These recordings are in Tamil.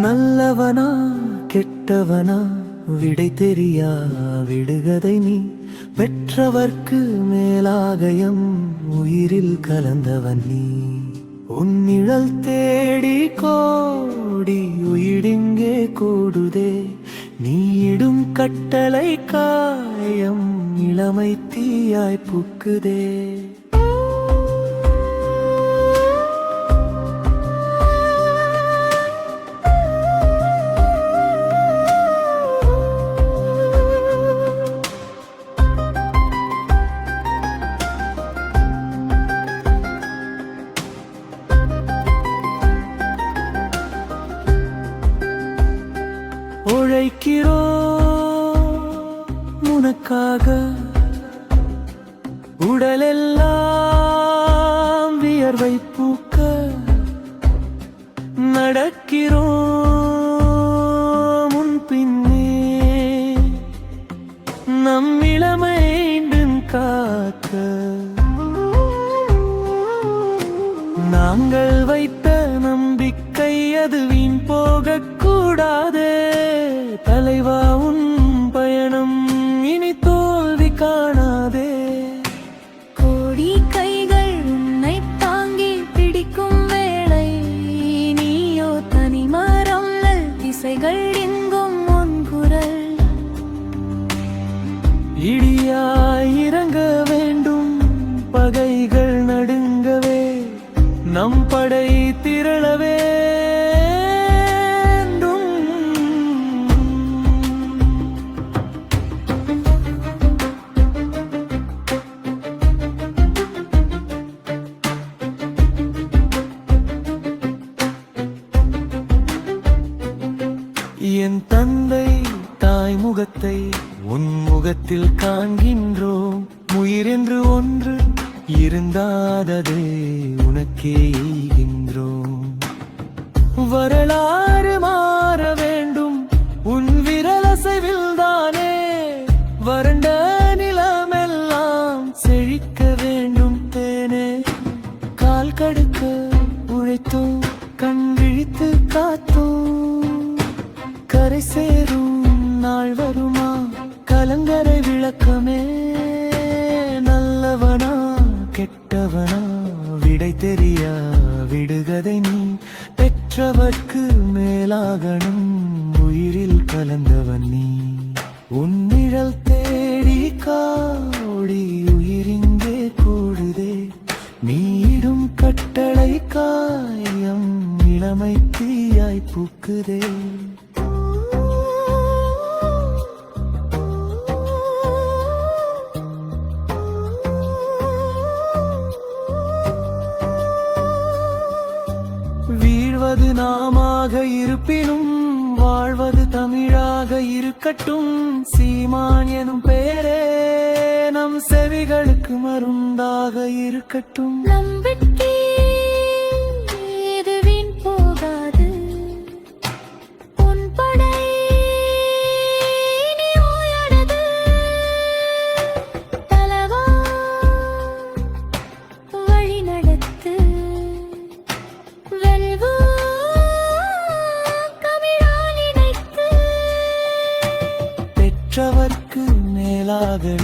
நல்லவனா கெட்டவனா விடை தெரியா விடுகதை நீ. பெற்றவர்க்கு மேலாகயம் உயிரில் கலந்தவன் நீ. உன்னிழல் தேடி கோடி உயிடிங்கே கூடுதே. நீயிடும் கட்டளை காயம் இளமை தீயாய் புக்குதே. உனக்காக உடலெல்லாம் வியர்வை பூக்க நடக்கிறோம் முன் பின்னே. நம் இளமைண்டும் காக்க. நாங்கள் வைத்த நம்பிக்கை அது வீண் போகக்கூடாதே. தலைவா உன் இடியாய் இறங்க வேண்டும் பகைகள் நடுங்கவே நம் படை திரளவே. முகத்தை உன் முகத்தில் காண்கின்றோம். உயிர் என்று ஒன்று இருந்தாததே உனக்கே எய்கின்றோம். வரலாறு மாற வேண்டும். உன் விரலசைவில் தானே. வறண்ட நிலமெல்லாம் செழிக்க வேண்டும் தேனே. கால் கடுக்க உழைத்தோம் கண் விழித்து காத்தோம். கரை சேரும் நாள் வருமா? கலங்கரை விளக்கமே நல்லவனா? கெட்டவனா? விடை தெரியா? விடுகதை நீ பெற்றவர்க்கு மேலாகணும். உயிரில் கலந்தவன் நீ. உன்னிழல் தேடி காடி உயிரிங்கே கூடுதே. நீடும் கட்டளை காயம் இளமை தீயாய் பூக்குதே. வாழ்வது நாமாக இருப்பினும் வாழ்வது தமிழாக இருக்கட்டும். சீமான் எனும் பெயரே நம் செவிகளுக்கு மருந்தாக இருக்கட்டும். நம்பிக்கை பெற்றவர்க்கு மேலாக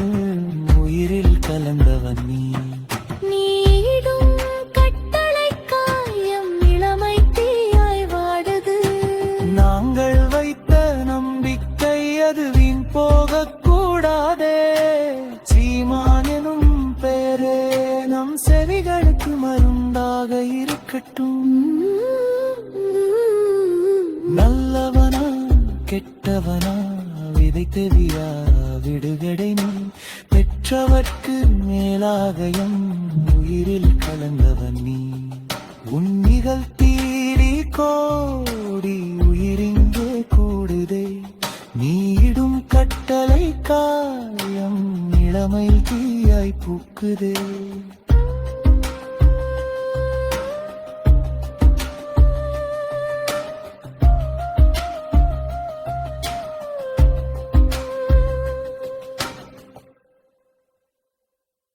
உயிரில் கலந்தவன் நீ. நீடும் கட்டளை காயம் இளமை தீயாய் வாடுது. நாங்கள் வைத்த நம்பிக்கை அது வீண் போகக்கூடாதே சீமான் எனும் பெயரே நம் செவிகளுக்கு மருந்தாக இருக்கட்டும். நல்லவனா கெட்டவனா? விதைத்த வியா விடுகடை நீ. பெற்றவர்க்கு மேலாகயம் உயிரில் கலந்தவன் நீ. உன்னிகள் தீடி கோடி உயிரிங்கே கூடுதே. நீடும் கட்டளை காயம் இளமை தீயாய் பூக்குதே.